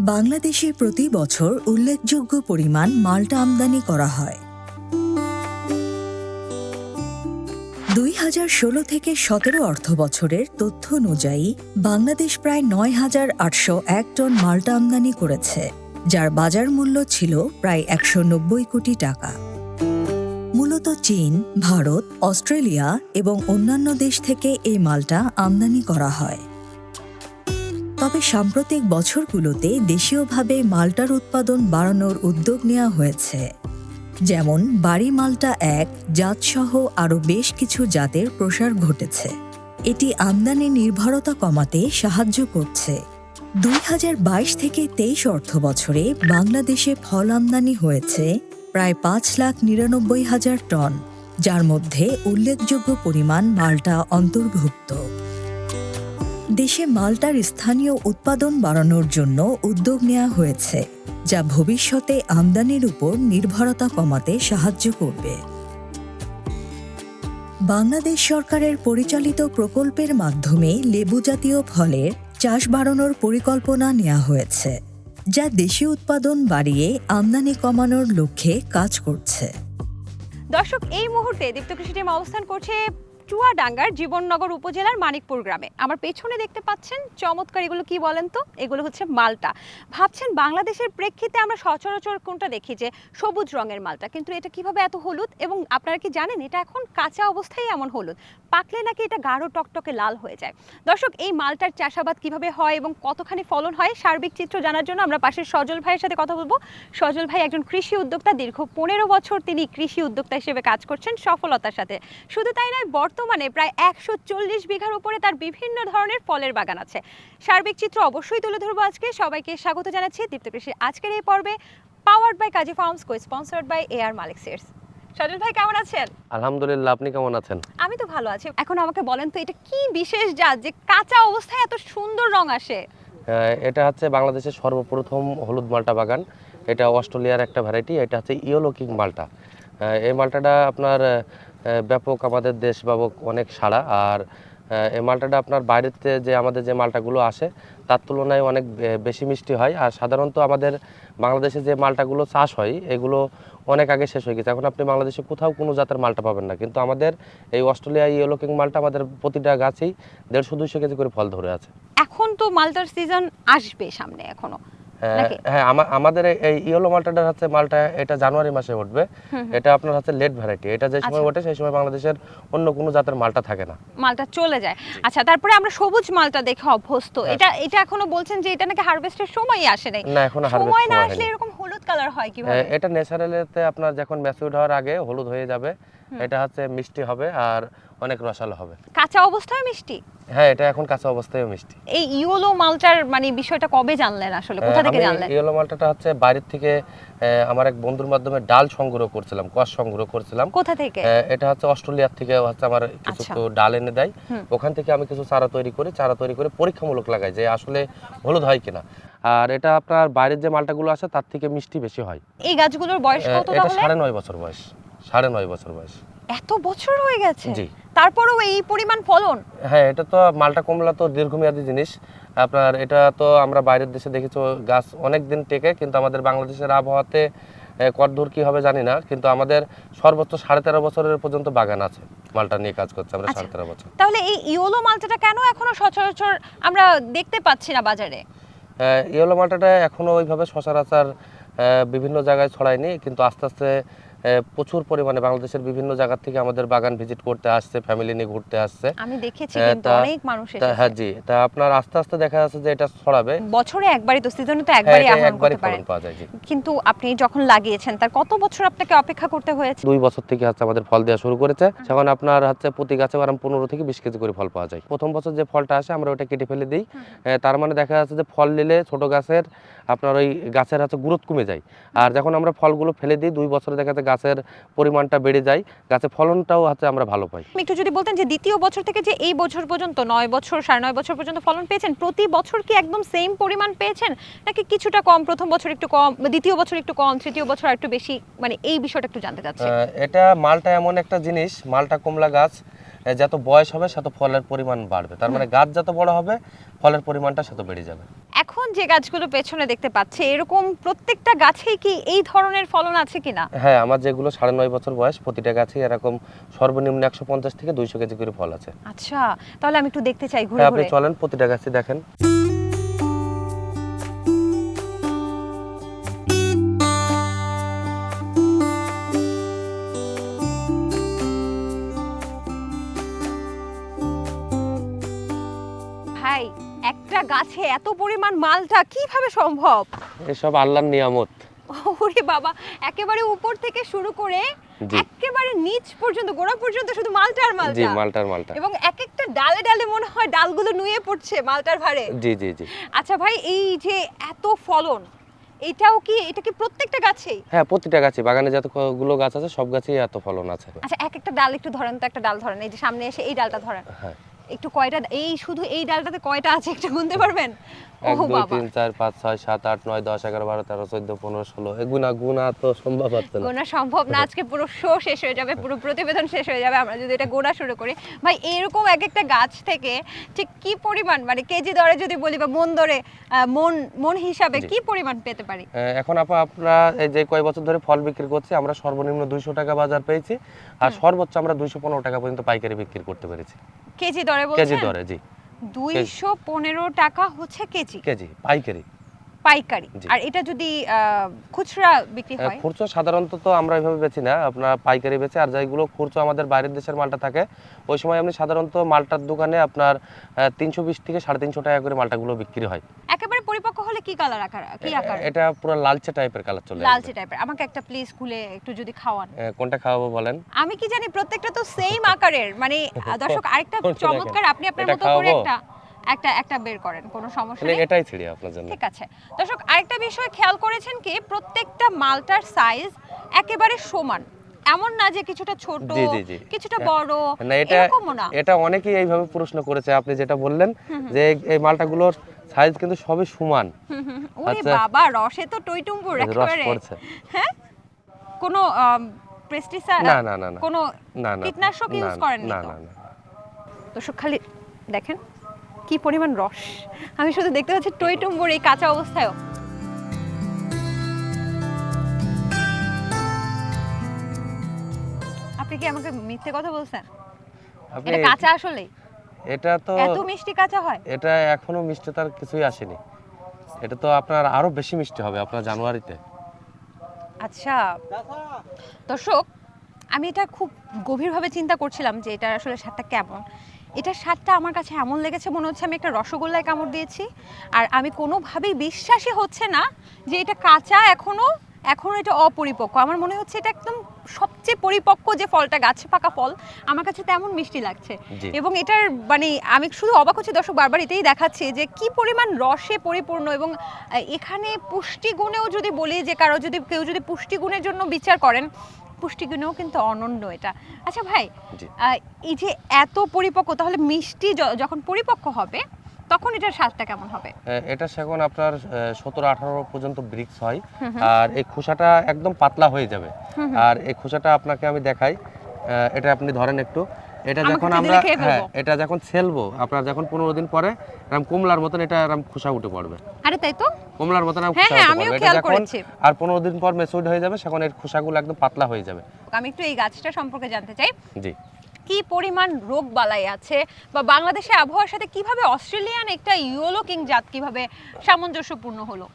বাংলাদেশে প্রতি বছর উল্লেখযোগ্য পরিমাণ মাল্টা আমদানি করা হয়। দুই হাজার ষোলো থেকে সতেরো অর্থ বছরের তথ্য অনুযায়ী বাংলাদেশ প্রায় নয় হাজার আটশো এক টন মাল্টা আমদানি করেছে, যার বাজার মূল্য ছিল প্রায় একশো নব্বই কোটি টাকা। মূলত চীন, ভারত, অস্ট্রেলিয়া এবং অন্যান্য দেশ থেকে এই মালটা আমদানি করা হয়। তবে সাম্প্রতিক বছরগুলোতে দেশীয়ভাবে মাল্টার উৎপাদন বাড়ানোর উদ্যোগ নেওয়া হয়েছে। যেমন, বাড়ি মাল্টা এক, জাতসহ আরও বেশ কিছু জাতের প্রসার ঘটেছে। এটি আমদানি নির্ভরতা কমাতে সাহায্য করছে। দুই বাইশ থেকে তেইশ অর্থ বছরে বাংলাদেশে ফল আমদানি হয়েছে প্রায় পাঁচ লাখ নিরানব্বই হাজার টন, যার মধ্যে উল্লেখযোগ্য পরিমাণ মাল্টা অন্তর্ভুক্ত। দেশে মালটার স্থানীয় উৎপাদন বাড়ানোর জন্য উদ্যোগ নেওয়া হয়েছে, যা ভবিষ্যতে আমদানির উপর নির্ভরতা কমাতে সাহায্য করবে। বাংলাদেশ সরকারের পরিচালিত প্রকল্পের মাধ্যমে লেবু জাতীয় ফলের চাষ বাড়ানোর পরিকল্পনা নেওয়া হয়েছে, যা দেশীয় উৎপাদন বাড়িয়ে আমদানি কমানোর লক্ষ্যে কাজ করছে। দর্শক, এই মুহূর্তে দীপ্ত কৃষি টিম অবস্থান করছে চুয়াডাঙ্গার জীবননগর উপজেলার মানিকপুর গ্রামে। আমার পেছনে দেখতে পাচ্ছেন চমৎকার এগুলো কি বলেন তো? এগুলো হচ্ছে মালটা। ভাবছেন বাংলাদেশের প্রেক্ষিতে আমরা সচরাচর কোনটা দেখি যে সবুজ রঙের মালটা, কিন্তু এটা কীভাবে এত হলুদ? এবং আপনারা কি জানেন এটা এখন কাঁচা অবস্থায় এমন হলুদ? পাকলে নাকি এটা গাঢ় টকটকে লাল হয়ে যায়? দর্শক, এই মালটার চাষাবাদ কীভাবে হয় এবং কতখানি ফলন হয় সার্বিক চিত্র জানার জন্য আমরা পাশের সজল ভাইয়ের সাথে কথা বলব। সজল ভাই একজন কৃষি উদ্যোক্তা, দীর্ঘ পনেরো বছর তিনি কৃষি উদ্যোক্তা হিসেবে কাজ করছেন সফলতার সাথে। শুধু তাই নয়, বর্তমানে প্রায় একশো চল্লিশ বিঘার উপরে তার বিভিন্ন ধরনের ফলের বাগান আছে। সার্বিক চিত্র অবশ্যই তুলে ধরবো আজকে। সবাইকে স্বাগত জানাচ্ছি দীপ্ত কৃষির আজকের এই পর্বে powered by Kazi farms co sponsored by A R Malik seeds Sajal ভাই কেমন আছেন? আলহামদুলিল্লাহ আপনি কেমন আছেন? আমি তো ভালো আছি। এখন আমাকে বলেন তো এটা কি বিশেষ জাত যে কাঁচা অবস্থায় এত সুন্দর রং আসে? এটা হচ্ছে বাংলাদেশের সর্বপ্রথম হলুদ মালটা বাগান। এটা অস্ট্রেলিয়ার একটা ভ্যারাইটি এটা হচ্ছে ইয়েলো কিং মালটা। এই মালটাটা আপনার ব্যাপক আমাদের দেশ ব্যাপক অনেক সাড়া। আর এই মালটাটা আপনার বাইরেতে যে আমাদের যে মালটাগুলো আসে, তার তুলনায় অনেক বেশি মিষ্টি হয়। আর সাধারণত আমাদের বাংলাদেশে যে মালটাগুলো চাষ হয়, এগুলো অনেক আগে শেষ হয়ে গেছে। এখন আপনি বাংলাদেশে কোথাও কোনো জাতের মালটা পাবেন না। কিন্তু আমাদের এই অস্ট্রেলিয়া ইয়েলো কিং মালটা আমাদের প্রতিটা গাছেই দেড়শো, দুইশো কেজি করে ফল ধরে আছে। এখন তো মালটার সিজন আসবে সামনে এখনও। হ্যাঁ? হ্যাঁ আমাদের এই- ইয়েলো মালটাটা হচ্ছে মালটা এটা জানুয়ারি মাসে উঠবে। এটা আপনার হচ্ছে লেট ভ্যারাইটি এটা যে সময় আচ্ছা। ওঠে সেই সময় বাংলাদেশের অন্য কোনো জাতের মালটা থাকে না। মালটা চলে যায়। আচ্ছা তারপরে আমরা সবুজ মালটা দেখে অভ্যস্ত। এটা এটা এখনও বলছেন যে এটা নাকি হারভেস্টের সময়ই আসে নাই। না এখনও হারভেস্ট সময় না আসলে এরকম হলুদ কালার হয় কীভাবে? হ্যাঁ, এটা ন্যাচারালিতে আপনার যখন ম্যাচিউর হওয়ার আগে হলুদ হয়ে যাবে। এটা হচ্ছে মিষ্টি হবে আর অনেক রসালো হবে। কাঁচা অবস্থায় মিষ্টি? হ্যাঁ এটা এখন কাঁচা অবস্থায় মিষ্টি। এই ইয়োলো মালটার মানে বিষয়টা কবে জানলেন আসলে? কোথা থেকে জানলেন? ইয়েলো মালটাটা হচ্ছে বাইরের থেকে আমার এক বন্ধুর মাধ্যমে ডাল সংগ্রহ করছিলাম কষ সংগ্রহ করছিলাম। কোথা থেকে? এটা হচ্ছে অস্ট্রেলিয়ার থেকে হচ্ছে আমার কিছু আচ্ছা। ডাল এনে দেয়। ওখান থেকে আমি কিছু চারা তৈরি করি চারা তৈরি করে পরীক্ষামূলক লাগাই যে আসলে হলুদ হয় কিনা। আর এটা আপনার বাইরের যে মালটাগুলো আছে তার থেকে মিষ্টি বেশি হয়। এই গাছগুলোর বয়স কত এটা তাহলে? সাড়ে নয় বছর বয়স সাড়ে নয় বছর বয়স। এত বছর হয়ে গেছে জি। তারপরেও এই পরিমাণ ফলন হ্যাঁ এটা তো মালটা কমলা তো দীর্ঘমেয়াদী জিনিস আপনার এটা তো আমরা বাইরের দেশে দেখেছি গাছ অনেক দিন টেকে কিন্তু আমাদের বাংলাদেশের আবহাওয়াতে কতদূর কি হবে জানি না কিন্তু আমাদের সর্বোচ্চ সাড়ে তেরো বছরের পর্যন্ত বাগান আছে মালটা নিয়ে কাজ করছে আমরা আচ্ছা। সাড়ে তেরো বছর তাহলে এই ইয়োলো মালটাটা কেন এখনও সচরাচর আমরা দেখতে পাচ্ছি না বাজারে ইয়েলো মালটাটা এখনও ওইভাবে সচরাচর বিভিন্ন জায়গায় ছড়ায়নি কিন্তু আস্তে আস্তে প্রচুর পরিমাণে বাংলাদেশের বিভিন্ন জায়গা থেকে আমাদের বাগান ভিজিট করতে আসছে ফ্যামিলি নিয়ে ঘুরতে আসছে। আমি দেখেছি কিন্তু অনেক মানুষ এসেছে। হ্যাঁ জি। তা আপনার আস্তে আস্তে দেখা যাচ্ছে যে এটা ছড়াবে। বছরে একবারই তো সিজনে তো হ্যাঁ, একবারই আহরণ করতে পারেন। কিন্তু আপনি যখন লাগিয়েছেন তার কত বছর আপনাকে অপেক্ষা করতে হয়েছে? দুই বছর থেকে হচ্ছে আমাদের ফল দেওয়া শুরু করেছে। সেখন আপনার হচ্ছে প্রতি গাছে আরাম পনেরো থেকে বিশ কেজি করে ফল পাওয়া যায়। প্রথম বছর যে ফলটা আসে আমরা ওটা কেটে ফেলে দিই। তার মানে দেখা যাচ্ছে যে ফল নিলে ছোট গাছের আপনার ওই গাছের হচ্ছে গ্রোথ কমে যায়। আর যখন আমরা ফলগুলো ফেলে দিই দুই বছরে দেখা যাচ্ছে গাছের পরিমাণটা বেড়ে যায় গাছের ফলনটাও হচ্ছে আমরা ভালো পাই। একটু যদি বলতেন যে দ্বিতীয় বছর থেকে যে এই বছর পর্যন্ত নয় বছর সাড়ে নয় বছর পর্যন্ত ফলন পেয়েছেন প্রতি বছর কি একদম সেম পরিমাণ পেয়েছেন? নাকি কিছুটা কম প্রথম বছর একটু কম দ্বিতীয় বছর একটু কম তৃতীয় বছর একটু বেশি? মানে এই বিষয়টা একটু জানতে চাচ্ছি। এটা মালটা এমন একটা জিনিস মালটা কমলা গাছ যত বয়স হবে তত ফলের পরিমাণ বাড়বে। তার মানে গাছ যত বড় হবে ফলের পরিমাণটা তত বেড়ে যাবে। এখন যে গাছগুলো পেছনে দেখতে পাচ্ছি এরকম প্রত্যেকটা গাছেই কি এই ধরনের ফলন আছে কিনা? হ্যাঁ আমার যেগুলো সাড়ে নয় বছর বয়স প্রতিটা গাছে এরকম সর্বনিম্ন একশো পঞ্চাশ থেকে দুইশো কেজি করে ফল আছে। আচ্ছা তাহলে আমি একটু দেখতে চাই ঘুরে হ্যাঁ আপনি চলেন প্রতিটা গাছে দেখেন। গাছে এত পরিমাণ মালটা কীভাবে সম্ভব? এসব আল্লাহর নিয়ামত। ওরে বাবা একেবারে উপর থেকে শুরু করে একেবারে নিচ পর্যন্ত গোড়া পর্যন্ত শুধু মালটা আর জি মালটার মালটা। এবং এক একটা ডালে ডালে মনে হয় ডালগুলো নুয়ে পড়ছে মালটার ভারে জি জি জি। আচ্ছা ভাই এই যে এত ফলন এটাও কি এটা কি প্রত্যেকটা গাছেই? হ্যাঁ প্রতিটা গাছে বাগানে যতগুলো গাছ আছে সব গাছেই এত ফলন আছে। আচ্ছা এক একটা ডাল একটু ধরেন তো একটা ডাল ধরেন এই যে সামনে এসে এই ডালটা ধরেন। হ্যাঁ। একটু কয়টা এই শুধু এই ডালটাতে কয়টা আছে একটু গুনতে পারবেন? এক দুই তিন চার পাঁচ ছয় সাত আট নয় দশ এগারো বারো তেরো চোদ্দ পনেরো ষোলো। গুণা গুণা তো সম্ভব হচ্ছে না। গোনা সম্ভব না আজকে পুরো শো শেষ হয়ে যাবে পুরো প্রতিবেদন শেষ হয়ে যাবে আমরা যদি এটা গোনা শুরু করি। ভাই এরকম এক একটা গাছ থেকে ঠিক কি পরিমাণ মানে কেজি দরে যদি বলি বা মন দরে মন মন হিসাবে কি পরিমাণ পেতে পারি? এখন আপা আমরা এই যে কয় বছর ধরে ফল বিক্রি করছি আমরা সর্বনিম্ন দুইশো টাকা বাজার পেয়েছি। আর সর্বোচ্চ আমরা দুইশো পনেরো টাকা পর্যন্ত পাইকারি বিক্রি করতে পেরেছি। কেজি দরে বলছেন? কেজি দরে জি। দুইশো পনেরো টাকা হচ্ছে কেজি। কেজি পাইকারি। পাইকারি। আর এটা যদি খুচরা বিক্রি হয়? খুচরো সাধারণত তো আমরা এভাবে বেচি না। আপনার পাইকারি বেচে। আর যেগুলো খুচরো আমাদের বাইরের দেশের মালটা থাকে ওই সময় আপনি সাধারণত মালটার দোকানে আপনার তিনশো বিশ থেকে সাড়ে তিনশো টাকা করে মালটাগুলো বিক্রি হয়। একেবারে পরিপক্ক হলে কি কালার আকার কি আকার? এটা পুরো লালচে টাইপের কালার চলে লালচে টাইপের আমাকে একটা প্লিজ খুলে একটু যদি খাওয়ান। কোনটা খাওয়াবো বলেন? আমি কি জানি প্রত্যেকটা তো সেম আকারের। মানে দর্শক আরেকটা চমৎকার। আপনি আপনার মতো করে একটা একটা একটা বের করেন কোনো সমস্যা নেই। এটাই ছিড়ি আপনার জন্য। ঠিক আছে। দর্শক আরেকটা বিষয় খেয়াল করেছেন কি প্রত্যেকটা মালটার সাইজ একেবারে সমান। এমন না যে কিছুটা ছোট। কিছুটা বড় না এটা এটা অনেকেই এইভাবে প্রশ্ন করেছে আপনি যেটা বললেন যে এই- মালটাগুলোর সাইজ কিন্তু সবই সমান। ওরে আচ্ছা। বাবা রসে তো টইটুম্বুর একেবারে। হ্যাঁ? কোনো পেস্টিসাইড না না না কোনো কীটনাশক ইউজ করেন না না না। দর্শক খালি দেখেন। কি পরিমাণ রস? আমি শুধু দেখতে পাচ্ছি টই টইটুম্বুর এই কাঁচা অবস্থায়ও। আপনি কি আমাকে মিথ্যে কথা বলছেন? এটা কাঁচা আসলে এটা তো এত মিষ্টি কাঁচা হয়? এটা এখনও মিষ্টিতার কিছুই আসেনি। এটা তো আপনার আরও বেশি মিষ্টি হবে আপনার জানুয়ারিতে। আচ্ছা দর্শক আমি এটা খুব গভীরভাবে চিন্তা করছিলাম যে এটা আসলে স্বাদটা কেমন। এটার স্বাদটা আমার কাছে এমন লেগেছে মনে হচ্ছে আমি একটা রসগোল্লায় কামড় দিয়েছি। আর আমি কোনোভাবেই বিশ্বাসই হচ্ছে না যে এটা কাঁচা এখনও এখনও এটা অপরিপক্ক। আমার মনে হচ্ছে এটা একদম সবচেয়ে পরিপক্ক যে ফলটা গাছে পাকা ফল আমার কাছে তেমন মিষ্টি লাগছে। এবং এটার মানে আমি শুধু অবাক হচ্ছি দর্শক বারবার এটাই দেখাচ্ছি যে কি পরিমাণ রসে পরিপূর্ণ এবং এখানে পুষ্টিগুণেও যদি বলি যে কারও যদি কেউ যদি পুষ্টিগুণের জন্য বিচার করেন পুষ্টিগুণেও কিন্তু অনন্য এটা। আচ্ছা ভাই এই যে এত পরিপক্ক তাহলে মিষ্টি যখন পরিপক্ক হবে তখন এটার স্বাদটা কেমন হবে? এটা সেখন আপনার সতেরো আঠারো পর্যন্ত ব্রিক্স হয়। আর এই খোসাটা একদম পাতলা হয়ে যাবে। আর এই খোসাটা আপনাকে আমি দেখাই। এটা আপনি ধরেন একটু। এটা যখন আমরা হ্যাঁ এটা যখন ছেলবো আপনার যখন পনেরো দিন পরে এরকম কমলার মতন এটা এরকম খোসা উঠে পড়বে। আরে তাই তো? কমলার মতন হ্যাঁ, খোসা হ্যাঁ, উঠে আমিও পড়বে। খেয়াল যখন করেছি। আর পনেরো দিন পর মেচুড হয়ে যাবে সেখন এর খোসাগুলো একদম পাতলা হয়ে যাবে। আমি একটু এই গাছটা সম্পর্কে জানতে চাই। জি। কি পরিমাণ রোগ বালাই আছে বা বাংলাদেশের আবহাওয়ার সাথে কীভাবে অস্ট্রেলিয়ান একটা ইয়োলো কিং জাত কীভাবে সামঞ্জস্যপূর্ণ হলো?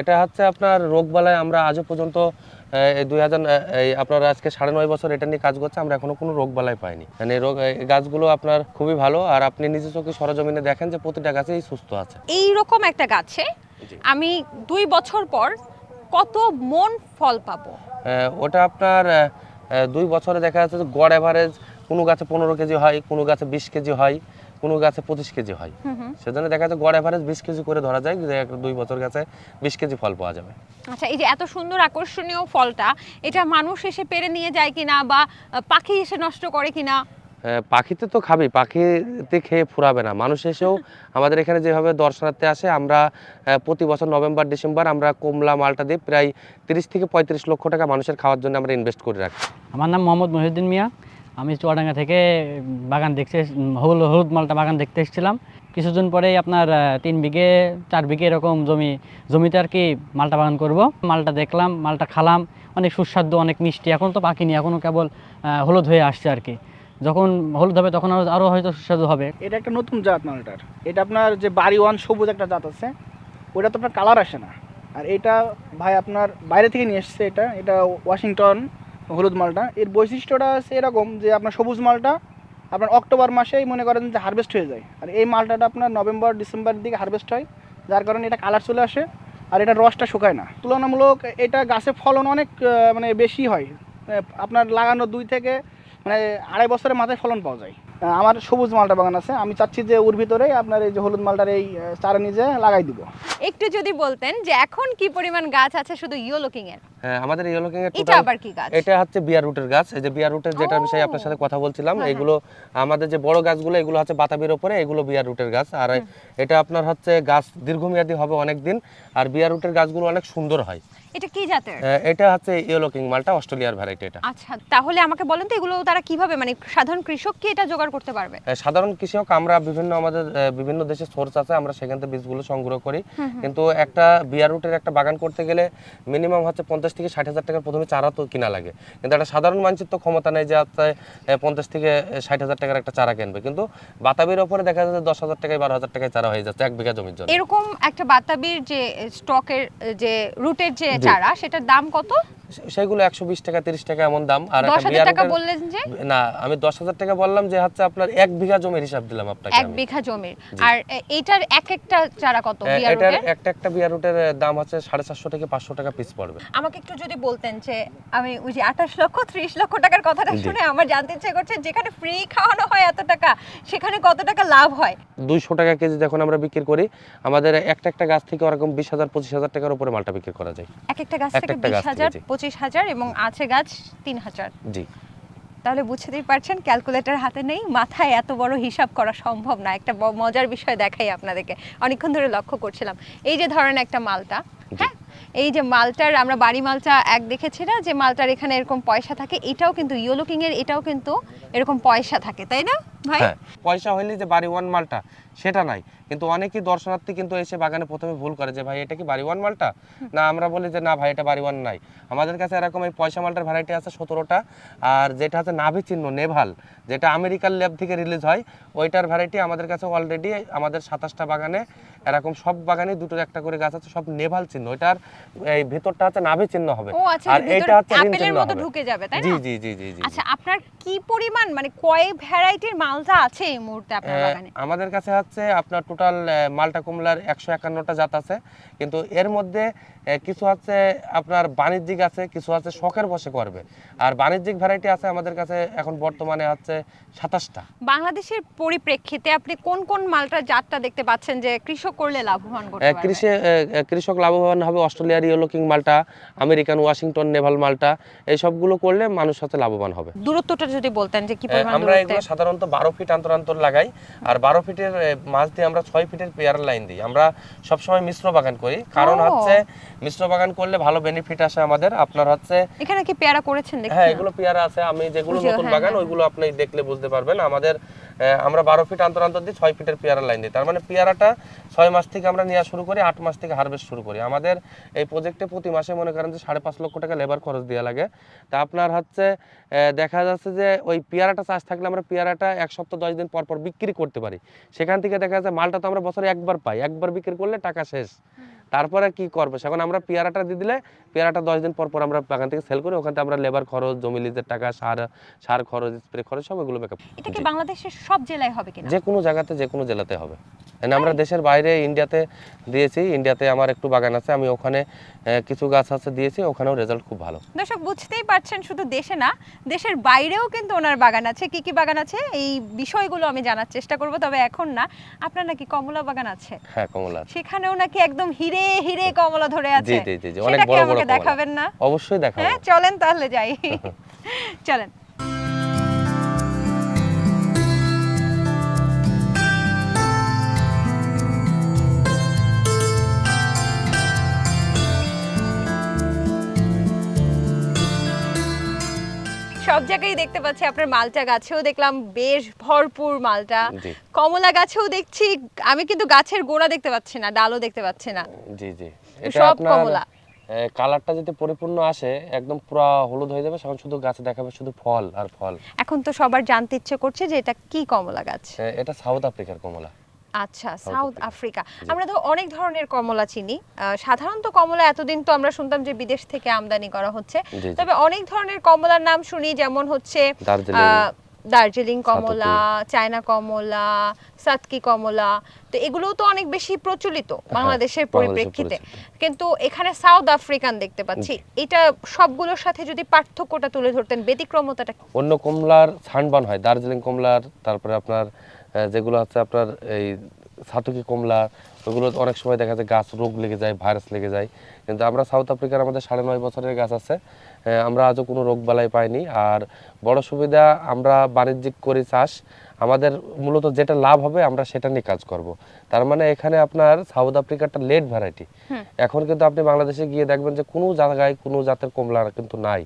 এটা হচ্ছে আপনার রোগবালায় আমরা আজও পর্যন্ত এই দুই হাজার এই আপনার আজকে সাড়ে নয় বছর এটা নিয়ে কাজ করছে আমরা এখনও কোনো রোগ রোগবালাই পাইনি। মানে রোগ এই গাছগুলো আপনার খুবই ভালো আর আপনি নিজে চোখে সরজমিনে দেখেন যে প্রতিটা গাছেই সুস্থ আছে। এই রকম একটা গাছে আমি দুই বছর পর কত মন ফল পাবো? ওটা আপনার দুই বছরে দেখা যাচ্ছে যে গড় অ্যাভারেজ কোনো গাছে পনেরো কেজি হয় কোনো গাছে বিশ কেজি হয়। কোনো গাছে পঁচিশ কেজি হয়। সেজন্য দেখা যাচ্ছে গড় অ্যাভারেজ বিশ কেজি করে ধরা যায় যে দুই বছর গাছে বিশ কেজি ফল পাওয়া যাবে। আচ্ছা এই যে এত সুন্দর আকর্ষণীয় ফলটা এটা মানুষ এসে পেরে নিয়ে যায় কিনা বা পাখি এসে নষ্ট করে কিনা? আহ, পাখিতে তো খাবেই পাখিতে খেয়ে ফুরাবে না। মানুষ এসেও আমাদের এখানে যেভাবে দর্শনার্থী আসে আমরা প্রতি বছর নভেম্বর ডিসেম্বর আমরা কমলা মালটা দিয়ে প্রায় তিরিশ থেকে পঁয়ত্রিশ লক্ষ টাকা মানুষের খাওয়ার জন্য আমরা ইনভেস্ট করে রাখি। আমার নাম মোহাম্মদ মহিউদ্দিন মিয়া। আমি চুয়াডাঙ্গা থেকে বাগান দেখতে এস- হলুদ মালটা বাগান দেখতে এসেছিলাম। কিছুদিন পরেই আপনার তিন বিঘে, চার বিঘে এরকম জমি, জমিতে আর কি মালটা বাগান করব। মালটা দেখলাম, মালটা খালাম, অনেক সুস্বাদু, অনেক মিষ্টি, এখন তো পাকিনি এখনও কেবল হলুদ হয়ে আসছে আর কি। যখন হলুদ হবে তখন আরও হয়তো সুস্বাদু হবে। এটা একটা নতুন জাত মালটার। এটা আপনার যে বাড়ি ওয়ান সবুজ একটা জাত আছে ওটা তো আপনার কালার আসে না। আর এটা ভাই আপনার বাইরে থেকে নিয়ে এসছে এটা এটা ওয়াশিংটন হলুদ মালটা। এর বৈশিষ্ট্যটা এরকম যে আপনার সবুজ মালটা আপনার অক্টোবর মাসেই মনে করেন যে হারভেস্ট হয়ে যায়। আর এই মালটাটা আপনার নভেম্বর ডিসেম্বরের দিকে হারভেস্ট হয়, যার কারণে এটা কালার চলে আসে আর এটা রসটা শুকায় না। তুলনামূলক এটা গাছে ফলন অনেক মানে বেশি হয়। আপনার লাগানো দুই থেকে মানে আড়াই বছরের মাথায় ফলন পাওয়া যায়। আমার সবুজ মালটা বাগান আছে। আমি চাচ্ছি যে ওর ভিতরে আপনার এই যে হলুদ মালটার এই চারা নিজে লাগাই দিব। একটু যদি বলতেন যে এখন কি পরিমাণ গাছ আছে শুধু ইয়ো লুকিং এর? হ্যাঁ আমাদের এই ইয়েলো কিং এর এটা আবার কি গাছ? এটা হচ্ছে বিয়ার রুটের গাছ। এই যে বিয়ার রুটের যেটা বিষয়ে আপনার সাথে কথা বলছিলাম হ্যাঁ, এগুলো আমাদের যে বড় গাছগুলো এগুলো হচ্ছে বাতাবির ওপরে এগুলো বিয়ার রুটের গাছ। আর এটা আপনার হচ্ছে গাছ দীর্ঘমেয়াদী হবে অনেক দিন আর বিয়ার রুটের গাছগুলো অনেক সুন্দর হয়। এটা কি জাতের? এটা হচ্ছে ইয়েলো কিং মালটা অস্ট্রেলিয়ার ভ্যারাইটি এটা আচ্ছা তাহলে আমাকে বলেন তো এগুলো তারা কীভাবে মানে সাধারণ কৃষক কি এটা জোগাড় করতে পারবে? সাধারণ কৃষক আমরা বিভিন্ন আমাদের বিভিন্ন দেশের সোর্স আছে আমরা সেখান থেকে বীজগুলো সংগ্রহ করি। কিন্তু একটা বিয়ার রুটের একটা বাগান করতে গেলে মিনিমাম হচ্ছে পঞ্চাশ থেকে ষাট হাজার টাকার প্রথমে চারা তো কিনা লাগে। কিন্তু একটা সাধারণ মানুষের তো ক্ষমতা নেই যে পঞ্চাশ থেকে ষাট হাজার টাকার একটা চারা কিনবে। কিন্তু বাতাবির ওপরে দেখা যাচ্ছে দশ হাজার টাকায় বারো হাজার টাকায় চারা হয়ে যাচ্ছে এক বিঘা জমির জন্য। এরকম একটা বাতাবির যে স্টকের যে রুটের যে চারা সেটার দাম কত? সেগুলো একশো বিশ টাকা তিরিশ টাকা এমন দাম। আর একটা বললেন যে? না আমি দশ হাজার টাকা বললাম যে হচ্ছে আপনার এক বিঘা জমির হিসাব দিলাম আপনাকে এক বিঘা জমির। আর এ- এইটার এক একটা চারা কত এটার একটা একটা বিয়ার রুটের দাম হচ্ছে সাড়ে চারশো থেকে পাঁচশো টাকা পিস পড়বে। আমাকে একটু যদি বলতেন যে আমি ওই যে আঠাশ লক্ষ ত্রিশ লক্ষ টাকার কথাটা শুনে আমার জানতে ইচ্ছে করছে যেখানে ফ্রি খাওয়ানো হয় এত টাকা সেখানে কত টাকা লাভ হয়? দুইশো টাকা কেজি যখন আমরা বিক্রি করি আমাদের একটা একটা গাছ থেকে ওরকম বিশ হাজার পঁচিশ হাজার টাকার উপরে মালটা বিক্রি করা যায়। এক একটা গাছ থেকে বিশ হাজার। পঁচিশ হাজার এবং আছে গাছ তিন হাজার। জি। তাহলে বুঝতেই পারছেন ক্যালকুলেটর হাতে নেই মাথায় এত বড় হিসাব করা সম্ভব না। একটা মজার বিষয় দেখাই আপনাদেরকে। অনেকক্ষণ ধরে লক্ষ্য করছিলাম। এই যে ধরেন একটা মালটা হ্যাঁ এই যে মালটার আমরা বাড়ি মালটা এক দেখেছি না যে মালটার এখানে এরকম পয়সা থাকে এটাও কিন্তু ইয়েলো কিং এর এটাও কিন্তু এরকম পয়সা থাকে তাই না ভাই? হ্যাঁ। পয়সা হইলে যে বাড়ি ওয়ান মালটা সেটা নাই। কিন্তু অনেকেই দর্শনার্থী কিন্তু এসে বাগানে প্রথমে ভুল করে যে ভাই এটা কি বাড়ি ওয়ান মালটা? না আমরা বলি যে না ভাই এটা বাড়ি ওয়ান নাই। আমাদের কাছে এরকম এই পয়সা মালটার ভ্যারাইটি আছে সতেরোটা আর যেটা হচ্ছে নাভি চিহ্ন নেভাল যেটা আমেরিকার ল্যাব থেকে রিলিজ হয় ওইটার ভ্যারাইটি আমাদের কাছে অলরেডি আমাদের সাতাশটা বাগানে এরকম সব বাগানে দুটো একটা করে গাছ আছে সব নেভাল চিহ্ন ওইটার এই ভেতরটা হচ্ছে নাভি চিহ্ন হবে। আচ্ছা আর ভিতরে হচ্ছে ঋণ আপেলের চিহ্ন মতো হবে। ঢুকে যাবে তাই না? জি জি জি জি আচ্ছা আপনার কি পরিমাণ মানে কয় ভ্যারাইটির মালটা আছে এই মুহূর্তে আপনার বাগানে? আমাদের কাছে হচ্ছে আপনার টোটাল মালটা কুমলার একশো একান্নটা জাত আছে। কিন্তু এর মধ্যে কিছু হচ্ছে আপনার বাণিজ্যিক আছে কিছু আছে শখের বসে করবে। আর বাণিজ্যিক ভ্যারাইটি আছে আমাদের কাছে এখন বর্তমানে হচ্ছে সাতাশটা। বাংলাদেশের পরিপ্রেক্ষিতে আপনি কোন কোন মালটার জাতটা দেখতে পাচ্ছেন যে কৃষক করলে লাভবান করতে পারবে? কৃষি কৃষক লাভবান হবে অস্ট্রেলিয়ার ইয়েলো কিং মালটা আমেরিকান ওয়াশিংটন নেভাল মালটা এই সবগুলো করলে মানুষ হচ্ছে লাভবান হবে। দূরত্বটা যদি বলতেন যে কি পরিমাণ আমরা এগুলো সাধারণত বারো ফিট অন্তর অন্তর লাগাই আর বারো ফিটের মাঝ দিয়ে আমরা ছয় ফিটের পেয়ার লাইন দিই। আমরা সবসময় মিশ্র বাগান করি। কারণ হচ্ছে মিশ্র বাগান করলে ভালো বেনিফিট আসে আমাদের। আপনার হচ্ছে এখানে কি পেয়ারা করেছেন হ্যাঁ এগুলো পেয়ারা আছে। আমি যেগুলো নতুন হ্যাঁ, বাগান হ্যাঁ, ওইগুলো আপনি দেখলে বুঝতে পারবেন। আমাদের আমরা বারো ফিট অন্তর অন্তর দিই ছয় ফিটের পেয়ারা লাইন দিই। তার মানে পেয়ারাটা ছয় মাস থেকে আমরা নেওয়া শুরু করি আট মাস থেকে হারভেস্ট শুরু করি। আমাদের এই প্রজেক্টে প্রতি মাসে মনে করেন যে সাড়ে পাঁচ লক্ষ টাকা লেবার খরচ দেওয়া লাগে। তা আপনার হচ্ছে দেখা যাচ্ছে যে ওই পেয়ারাটা চাষ থাকলে আমরা পেয়ারাটা এক সপ্তাহ দশ দিন পর পর বিক্রি করতে পারি। সেখান থেকে দেখা যাচ্ছে মালটা তো আমরা বছরে একবার পাই, একবার বিক্রি করলে টাকা শেষ। তারপরে কি করবে? সেখন আমরা পেয়ারাটা দিয়ে দিলে পেয়ারাটা দশ দিন পর পর আমরা বাগান থেকে সেল করি ওখান থেকে আমরা লেবার খরচ জমি লিজের টাকা সার সার খরচ স্প্রে খরচ সব এগুলো মেকআপ এটা কি বাংলাদেশের সব জেলায় হবে কিনা? যে কোনো জায়গাতে যে কোনো জেলাতে হবে। আমরা দেশের বাইরে ইন্ডিয়াতে দিয়েছি ইন্ডিয়াতে আমার একটু বাগান আছে আমি ওখানে কিছু গাছ আছে দিয়েছি ওখানেও রেজাল্ট খুব ভালো। দর্শক বুঝতেই পারছেন শুধু দেশে না দেশের বাইরেও কিন্তু ওনার বাগান আছে। কি কি বাগান আছে? এই বিষয়গুলো আমি জানার চেষ্টা করব তবে এখন না আপনার নাকি কমলা বাগান আছে। হ্যাঁ কমলা সেখানেও নাকি একদম হিরে হিরে কমলা ধরে আছে। জি জি অনেক বড় বড় আমাকে দেখাবেন না? অবশ্যই দেখাবো। হ্যাঁ চলেন তাহলে যাই। চলেন। সব জায়গায় দেখতে পাচ্ছি আপনার মালটা গাছেও দেখলাম বেশ ভরপুর মালটা। কমলা গাছেও দেখছি আমি কিন্তু গাছের গোড়া দেখতে পাচ্ছি না ডালও দেখতে পাচ্ছি না। জি জি। সব কমলা। কালারটা যদি পরিপূর্ণ আসে একদম পুরা হলুদ হয়ে যাবে তখন শুধু গাছে দেখাবে শুধু ফল আর ফল। এখন তো সবার জানতে ইচ্ছে করছে যে এটা কি কমলা গাছ। এটা সাউথ আফ্রিকার কমলা। আচ্ছা সাউথ আফ্রিকা। আমরা তো অনেক ধরনের কমলা চিনি। সাধারণত কমলা এতদিন তো আমরা শুনতাম যে বিদেশ থেকে আমদানি করা হচ্ছে। তবে অনেক ধরনের কমলার নাম শুনি যেমন হচ্ছে দার্জিলিং। কমলা চায়না কমলা সাতকি কমলা। তো এগুলোও তো অনেক বেশি প্রচলিত বাংলাদেশের হ্যাঁ, পরিপ্রেক্ষিতে। কিন্তু এখানে সাউথ আফ্রিকান দেখতে পাচ্ছি। এটা সবগুলোর সাথে যদি পার্থক্যটা তুলে ধরতেন ব্যতিক্রমতাটা অন্য কমলার ছানবান হয়। দার্জিলিং কমলার তারপরে আপনার যেগুলো হচ্ছে আপনার এই সাতুকি কমলা ওগুলো অনেক সময় দেখা যায় গাছ রোগ লেগে যায় ভাইরাস লেগে যায়। কিন্তু আমরা সাউথ আফ্রিকার আমাদের সাড়ে নয় বছরের গাছ আছে। আমরা আজও কোনো রোগ বালাই পাইনি। আর বড় সুবিধা আমরা বাণিজ্যিক করি চাষ। আমাদের মূলত যেটা লাভ হবে আমরা সেটা নিয়ে কাজ করব। তার মানে এখানে আপনার সাউথ আফ্রিকাটা লেট ভ্যারাইটি এখন কিন্তু আপনি বাংলাদেশে গিয়ে দেখবেন যে কোনো জায়গায় কোনো জাতের কমলা কিন্তু নাই।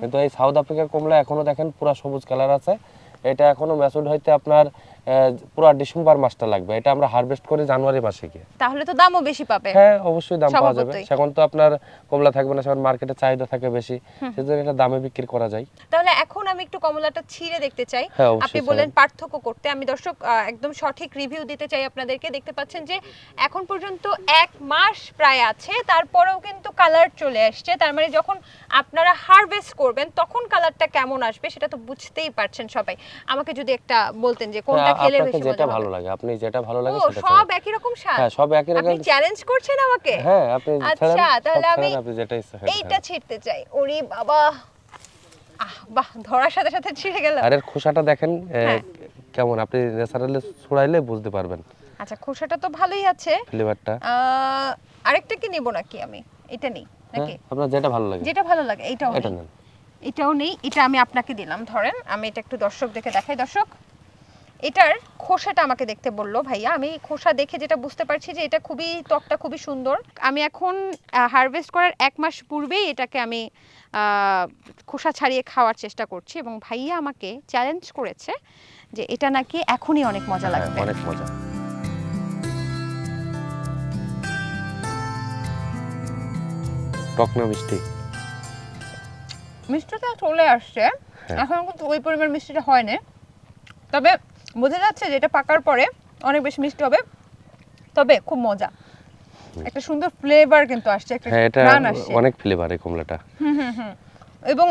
কিন্তু এই সাউথ আফ্রিকার কমলা এখনও দেখেন পুরা সবুজ কালার আছে। এটা এখনও ম্যাচুড হইতে আপনার পুরা ডিসেম্বর মাসটা লাগবে। এটা আমরা হারভেস্ট করে জানুয়ারি মাসে গিয়ে। তাহলে তো দামও বেশি পাবে। হ্যাঁ অবশ্যই দাম পাওয়া যাবে। এখন সেখন তো আপনার কমলা থাকবে না সেখন মার্কেটে চাহিদা থাকে বেশি। সেজন্য এটা দামে বিক্রি করা যায়। এখন আমি একটু কমলাটা ছিঁড়ে দেখতে চাই। হ্যাঁ, আপনি বললেন পার্থক্য করতে। আমি দর্শক একদম সঠিক রিভিউ দিতে চাই আপনাদেরকে। দেখতে পাচ্ছেন যে এখন পর্যন্ত এক মাস প্রায় আছে তারপরেও কিন্তু কালার চলে আসছে। তার মানে যখন আপনারা হারভেস্ট করবেন তখন কালারটা কেমন আসবে সেটা তো বুঝতেই পারছেন সবাই। আমাকে যদি একটা বলতেন যে কোনটা হ্যাঁ, খেলে বেশি যেটা ভালো লাগে আপনি যেটা ভালো লাগে সেটা সব একই রকম স্বাদ? হ্যাঁ সব একই রকম আপনি চ্যালেঞ্জ করছেন আমাকে? হ্যাঁ আপনি আচ্ছা, তাহলে আমি এইটা। ছিঁড়তে চাই। ওরে বাবা! আহ বাহ ধরার সাথে সাথে ছিঁড়ে গেল। আর এর খোসাটা দেখেন হ্যাঁ। কেমন আপনি ছড়াইলে বুঝতে পারবেন। আচ্ছা খোসাটা তো ভালোই আছে। ফ্লেভারটা। আরেকটা কি নেব নাকি আমি? এটা নেই হ্যাঁ নাকি? আপনার যেটা ভালো লাগে। যেটা ভালো লাগে এটাও এটা নেন। এটাও নেই এটা আমি আপনাকে দিলাম ধরেন। আমি এটা একটু দর্শক দেখে দেখাই। দর্শক এটার খোসাটা আমাকে দেখতে বলল ভাইয়া আমি খোসা দেখে যেটা বুঝতে পারছি যে এটা খুবই ত্বকটা খুবই সুন্দর। আমি এখন হারভেস্ট করার এক মাস পূর্বেই এটাকে আমি খোসা ছাড়িয়ে খাওয়ার চেষ্টা করছি এবং ভাইয়া আমাকে চ্যালেঞ্জ করেছে যে এটা নাকি এখনই অনেক মজা হ্যাঁ, লাগবে। অনেক মজা। টক না মিষ্টি? মিষ্টিটা চলে আসছে। হ্যাঁ। এখন কিন্তু ওই পরিমাণ মিষ্টিটা হয় না তবে বোঝা যাচ্ছে যে এটা পাকার পরে অনেক বেশি মিষ্টি হবে তবে খুব মজা। একটা সুন্দর ফ্লেভার কিন্তু আসছে একটা হ্যাঁ এটা আসছে। অনেক ফ্লেভার এই কমলাটা। এবং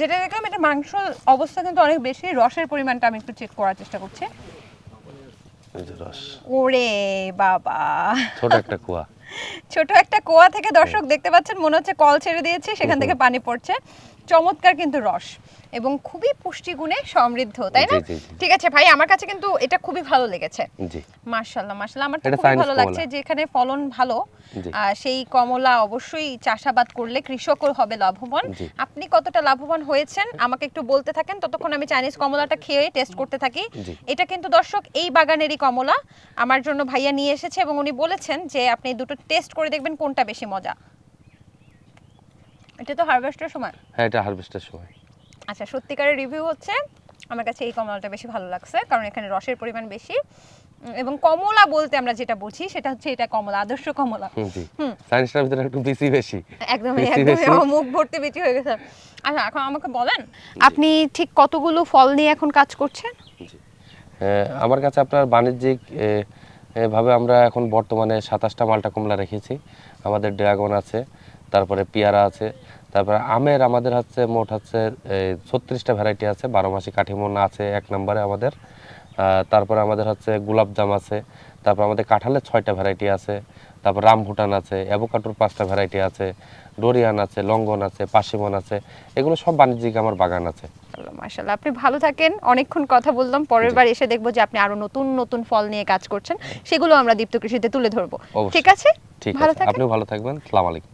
যেটা দেখলাম এটা মাংস অবস্থা কিন্তু অনেক বেশি রসের পরিমাণটা আমি একটু চেক করার চেষ্টা করছি। ওরে বাবা। ছোট একটা কুয়া। ছোট একটা কুয়া থেকে দর্শক দেখতে পাচ্ছেন মনে হচ্ছে কল ছেড়ে দিয়েছে সেখান থেকে পানি পড়ছে। চমৎকার কিন্তু রস এবং খুবই পুষ্টিগুণে সমৃদ্ধ তাই না। ঠিক আছে ভাই আমার কাছে কিন্তু এটা খুবই ভালো লেগেছে। মার্শাল্লাহ মার্শাল্লাহ আমার তো খুবই ভালো লাগছে কমলা। যেখানে ফলন ভালো। সেই কমলা অবশ্যই চাষাবাদ করলে কৃষকও হবে লাভবান। আপনি কতটা লাভবান হয়েছেন আমাকে একটু বলতে থাকেন। ততক্ষণ আমি চাইনিজ কমলাটা খেয়ে টেস্ট করতে থাকি। এটা কিন্তু দর্শক এই বাগানেরই কমলা। আমার জন্য ভাইয়া নিয়ে এসেছে এবং উনি বলেছেন যে আপনি দুটো টেস্ট করে দেখবেন কোনটা বেশি মজা। এটা তো হারভেস্টের সময়। হ্যাঁ এটা হারভেস্টের সময়। আচ্ছা সত্যিকারের রিভিউ হচ্ছে আমার কাছে এই কমলাটা বেশি ভালো লাগছে কারণ এখানে রসের পরিমাণ বেশি। এবং কমলা বলতে আমরা যেটা বুঝি সেটা হচ্ছে এটা কমলা আদর্শ কমলা। হুম। সায়েন্সটার ভিতরে একটু বেশি বেশি। একদমই বেশি একদমই আমার মুখ ভর্তি বেশি হয়ে গেছে। আচ্ছা এখন আমাকে বলেন আপনি ঠিক কতগুলো ফল নিয়ে এখন কাজ করছেন? আমার কাছে আপনার বাণিজ্যিক ভাবে আমরা এখন বর্তমানে সাতাশটা মালটা কমলা রেখেছি। আমাদের ড্রাগন আছে তারপরে পেয়ারা আছে তারপরে আমের আমাদের হচ্ছে মোট হচ্ছে ছত্রিশটা ভ্যারাইটি আছে বারো মাসি কাঠিমন আছে এক নম্বরে আমাদের। তারপরে আমাদের হচ্ছে গোলাপজাম আছে তারপর আমাদের কাঁঠালের ছয়টা ভ্যারাইটি আছে তারপর রামভুটান আছে অ্যাভোকাটোর পাঁচটা ভ্যারাইটি আছে ডোরিয়ান আছে লঙ্গন আছে পাশিমন আছে এগুলো সব বাণিজ্যিক আমার বাগান আছে। মাশাল্লাহ আপনি ভালো থাকেন অনেকক্ষণ কথা বললাম পরের বার এসে দেখব যে আপনি আরও নতুন নতুন ফল নিয়ে কাজ করছেন সেগুলো আমরা দীপ্ত কৃষিতে তুলে ধরবো। ঠিক আছে? ঠিক ভালো আছে। আপনিও ভালো থাকবেন। সালাম আলাইকুম।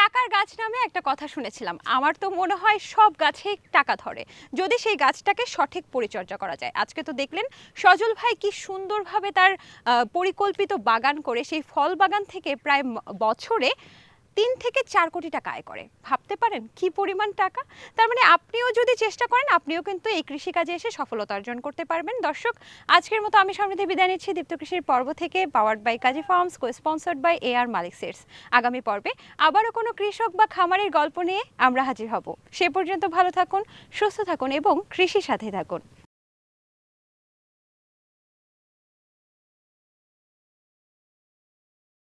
টাকার গাছ নামে একটা কথা শুনেছিলাম। আমার তো মনে হয় সব গাছে টাকা ধরে। যদি সেই গাছটাকে সঠিক পরিচর্যা করা যায়। আজকে তো দেখলেন সজল ভাই কি সুন্দরভাবে তার পরিকল্পিত বাগান করে সেই ফল বাগান থেকে প্রায় বছরে তিন থেকে চার কোটি টাকা আয় করে। ভাবতে পারেন কি পরিমাণ টাকা? তার মানে আপনিও যদি চেষ্টা করেন, আপনিও কিন্তু এই কৃষিকাজে এসে সফলতা অর্জন করতে পারবেন। দর্শক, আজকের মতো আমি সমৃদ্ধি বিদায় নিচ্ছি। দীপ্ত কৃষির পর্ব থেকে powered by Kazi farms co sponsored by A R Malik seeds আগামী পর্বে আবারও কোনো কৃষক বা খামারের গল্প নিয়ে আমরা হাজির হব। সে পর্যন্ত ভালো থাকুন, সুস্থ থাকুন এবং কৃষির সাথে থাকুন।